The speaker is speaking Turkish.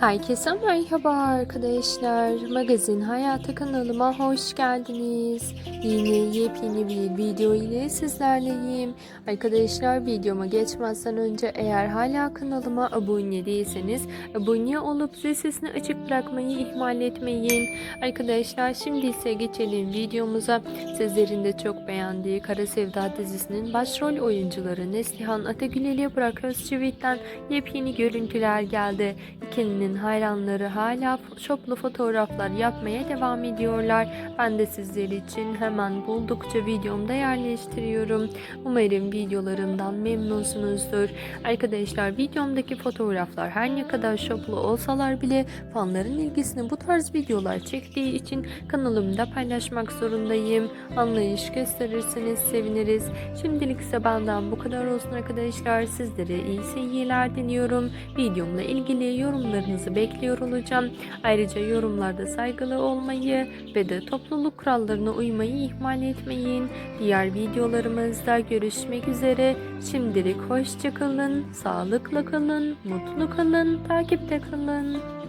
Herkese merhaba arkadaşlar. Magazin Hayatı kanalıma hoş geldiniz. Yeni yepyeni bir video ile sizlerleyim. Arkadaşlar videoma geçmezden önce eğer hala kanalıma abone değilseniz abone olup zil sesini açık bırakmayı ihmal etmeyin. Arkadaşlar şimdi ise geçelim videomuza. Sizlerin de çok beğendiği Kara Sevda dizisinin başrol oyuncuları Neslihan Atagül ile Burak Özçivit'ten yepyeni görüntüler geldi. İkilinin hayranları hala şoplu fotoğraflar yapmaya devam ediyorlar. Ben de sizler için hemen buldukça videomda yerleştiriyorum. Umarım videolarımdan memnunsunuzdur. Arkadaşlar videomdaki fotoğraflar her ne kadar şoplu olsalar bile fanların ilgisini bu tarz videolar çektiği için kanalımda paylaşmak zorundayım. Anlayış gösterirseniz seviniriz. Şimdilik ise benden bu kadar olsun arkadaşlar. Sizlere iyi seyirler diliyorum. Videomla ilgili yorumlarınızı bekliyor olacağım. Ayrıca yorumlarda saygılı olmayı ve de topluluk kurallarına uymayı ihmal etmeyin. Diğer videolarımızda görüşmek üzere. Şimdilik hoşça kalın, sağlıkla kalın, mutlu kalın, takipte kalın.